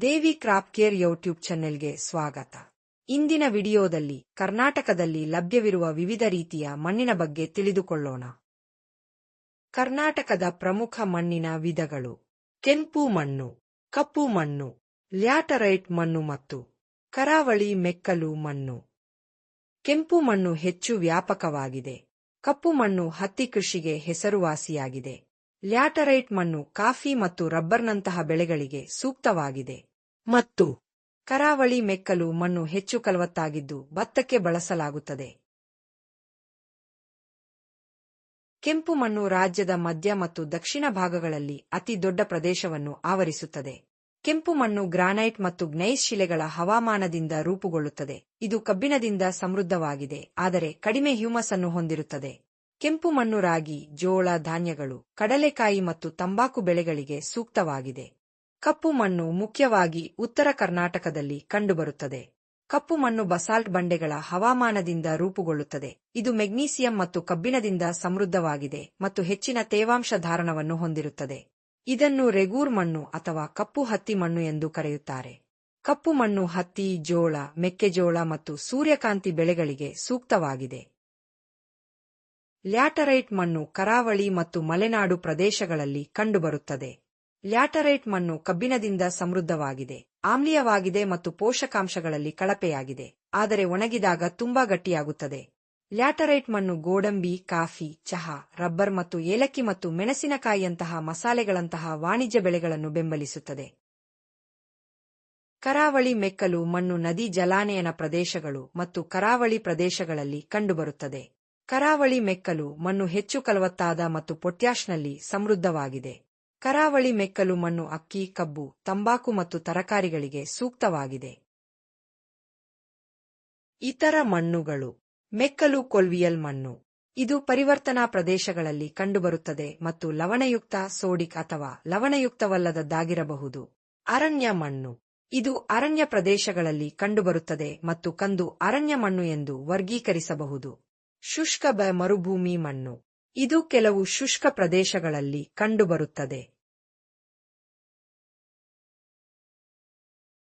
ದೇವಿ crop care YouTube ಚಾನೆಲ್ಗೆ ಸ್ವಾಗತ. ಇಂದಿನ ವಿಡಿಯೋದಲ್ಲಿ ಕರ್ನಾಟಕದಲ್ಲಿ ಲಭ್ಯವಿರುವ ವಿವಿಧ ರೀತಿಯ ಮಣ್ಣಿನ ಬಗ್ಗೆ ತಿಳಿದುಕೊಳ್ಳೋಣ. ಕರ್ನಾಟಕದ ಪ್ರಮುಖ ಮಣ್ಣಿನ ವಿಧಗಳು ಕೆಂಪು ಮಣ್ಣು, ಕಪ್ಪು ಮಣ್ಣು, ಲ್ಯಾಟರೈಟ್ ಮಣ್ಣು ಮತ್ತು ಕರಾವಳಿ ಮೆಕ್ಕಲು ಮಣ್ಣು. ಕೆಂಪು ಮಣ್ಣು ಹೆಚ್ಚು ವ್ಯಾಪಕವಾಗಿದೆ. ಕಪ್ಪು ಮಣ್ಣು ಹತ್ತಿ ಕೃಷಿಗೆ ಹೆಸರುವಾಸಿಯಾಗಿದೆ. ಲ್ಯಾಟರೈಟ್ ಮಣ್ಣು ಕಾಫಿ ಮತ್ತು ರಬ್ಬರ್ನಂತಹ ಬೆಳೆಗಳಿಗೆ ಸೂಕ್ತವಾಗಿದೆ. ಮತ್ತು ಕರಾವಳಿ ಮೆಕ್ಕಲು ಮಣ್ಣು ಹೆಚ್ಚು ಫಲವತ್ತಾಗಿದ್ದು ಭತ್ತಕ್ಕೆ ಬಳಸಲಾಗುತ್ತದೆ. ಕೆಂಪು ಮಣ್ಣು ರಾಜ್ಯದ ಮಧ್ಯ ಮತ್ತು ದಕ್ಷಿಣ ಭಾಗಗಳಲ್ಲಿ ಅತಿ ದೊಡ್ಡ ಪ್ರದೇಶವನ್ನು ಆವರಿಸುತ್ತದೆ. ಕೆಂಪು ಮಣ್ಣು ಗ್ರಾನೈಟ್ ಮತ್ತು ಗ್ನೈಸ್ ಶಿಲೆಗಳ ಹವಾಮಾನದಿಂದ ರೂಪುಗೊಳ್ಳುತ್ತದೆ. ಇದು ಕಬ್ಬಿಣದಿಂದ ಸಮೃದ್ಧವಾಗಿದೆ, ಆದರೆ ಕಡಿಮೆ ಹ್ಯೂಮಸ್ ಅನ್ನು ಹೊಂದಿರುತ್ತದೆ. ಕೆಂಪು ಮಣ್ಣು, ರಾಗಿ, ಜೋಳ, ಧಾನ್ಯಗಳು, ಕಡಲೆಕಾಯಿ ಮತ್ತು ತಂಬಾಕು ಬೆಳೆಗಳಿಗೆ ಸೂಕ್ತವಾಗಿದೆ. ಕಪ್ಪು ಮಣ್ಣು ಮುಖ್ಯವಾಗಿ ಉತ್ತರ ಕರ್ನಾಟಕದಲ್ಲಿ ಕಂಡುಬರುತ್ತದೆ. ಕಪ್ಪು ಮಣ್ಣು ಬಸಾಲ್ಟ್ ಬಂಡೆಗಳ ಹವಾಮಾನದಿಂದ ರೂಪುಗೊಳ್ಳುತ್ತದೆ. ಇದು ಮೆಗ್ನೀಸಿಯಂ ಮತ್ತು ಕಬ್ಬಿಣದಿಂದ ಸಮೃದ್ಧವಾಗಿದೆ ಮತ್ತು ಹೆಚ್ಚಿನ ತೇವಾಂಶ ಧಾರಣವನ್ನು ಹೊಂದಿರುತ್ತದೆ. ಇದನ್ನು ರೆಗೂರ್ ಮಣ್ಣು ಅಥವಾ ಕಪ್ಪು ಹತ್ತಿ ಮಣ್ಣು ಎಂದು ಕರೆಯುತ್ತಾರೆ. ಕಪ್ಪು ಮಣ್ಣು ಹತ್ತಿ, ಜೋಳ, ಮೆಕ್ಕೆಜೋಳ ಮತ್ತು ಸೂರ್ಯಕಾಂತಿ ಬೆಳೆಗಳಿಗೆ ಸೂಕ್ತವಾಗಿದೆ. ಲ್ಯಾಟರೈಟ್ ಮಣ್ಣು ಕರಾವಳಿ ಮತ್ತು ಮಲೆನಾಡು ಪ್ರದೇಶಗಳಲ್ಲಿ ಕಂಡುಬರುತ್ತದೆ. ಲ್ಯಾಟರೈಟ್ ಮಣ್ಣು ಕಬ್ಬಿಣದಿಂದ ಸಮೃದ್ಧವಾಗಿದೆ, ಆಮ್ಲೀಯವಾಗಿದೆ ಮತ್ತು ಪೋಷಕಾಂಶಗಳಲ್ಲಿ ಕಳಪೆಯಾಗಿದೆ, ಆದರೆ ಒಣಗಿದಾಗ ತುಂಬಾ ಗಟ್ಟಿಯಾಗುತ್ತದೆ. ಲ್ಯಾಟರೈಟ್ ಮಣ್ಣು ಗೋಡಂಬಿ, ಕಾಫಿ, ಚಹಾ, ರಬ್ಬರ್ ಮತ್ತು ಏಲಕ್ಕಿ ಮತ್ತು ಮೆಣಸಿನಕಾಯಿಯಂತಹ ಮಸಾಲೆಗಳಂತಹ ವಾಣಿಜ್ಯ ಬೆಳೆಗಳನ್ನು ಬೆಂಬಲಿಸುತ್ತದೆ. ಕರಾವಳಿ ಮೆಕ್ಕಲು ಮಣ್ಣು ನದಿ ಜಲಾನಯನ ಪ್ರದೇಶಗಳು ಮತ್ತು ಕರಾವಳಿ ಪ್ರದೇಶಗಳಲ್ಲಿ ಕಂಡುಬರುತ್ತದೆ. ಕರಾವಳಿ ಮೆಕ್ಕಲು ಮಣ್ಣು ಹೆಚ್ಚು ಫಲವತ್ತಾದ ಮತ್ತು ಪೊಟ್ಯಾಷ್ನಲ್ಲಿ ಸಮೃದ್ಧವಾಗಿದೆ. ಕರಾವಳಿ ಮೆಕ್ಕಲು ಮಣ್ಣು ಅಕ್ಕಿ, ಕಬ್ಬು, ತಂಬಾಕು ಮತ್ತು ತರಕಾರಿಗಳಿಗೆ ಸೂಕ್ತವಾಗಿದೆ. ಇತರ ಮಣ್ಣುಗಳು. ಮೆಕ್ಕಲು ಕೊಲ್ವಿಯಲ್ ಮಣ್ಣು. ಇದು ಪರಿವರ್ತನಾ ಪ್ರದೇಶಗಳಲ್ಲಿ ಕಂಡುಬರುತ್ತದೆ ಮತ್ತು ಲವಣಯುಕ್ತ ಸೋಡಿಕ್ ಅಥವಾ ಲವಣಯುಕ್ತವಲ್ಲದದ್ದಾಗಿರಬಹುದು. ಅರಣ್ಯ ಮಣ್ಣು. ಇದು ಅರಣ್ಯ ಪ್ರದೇಶಗಳಲ್ಲಿ ಕಂಡುಬರುತ್ತದೆ ಮತ್ತು ಕಂದು ಅರಣ್ಯ ಮಣ್ಣು ಎಂದು ವರ್ಗೀಕರಿಸಬಹುದು. ಶುಷ್ಕ ಬ ಮರುಭೂಮಿ ಮಣ್ಣು. ಇದು ಕೆಲವು ಶುಷ್ಕ ಪ್ರದೇಶಗಳಲ್ಲಿ ಕಂಡುಬರುತ್ತದೆ.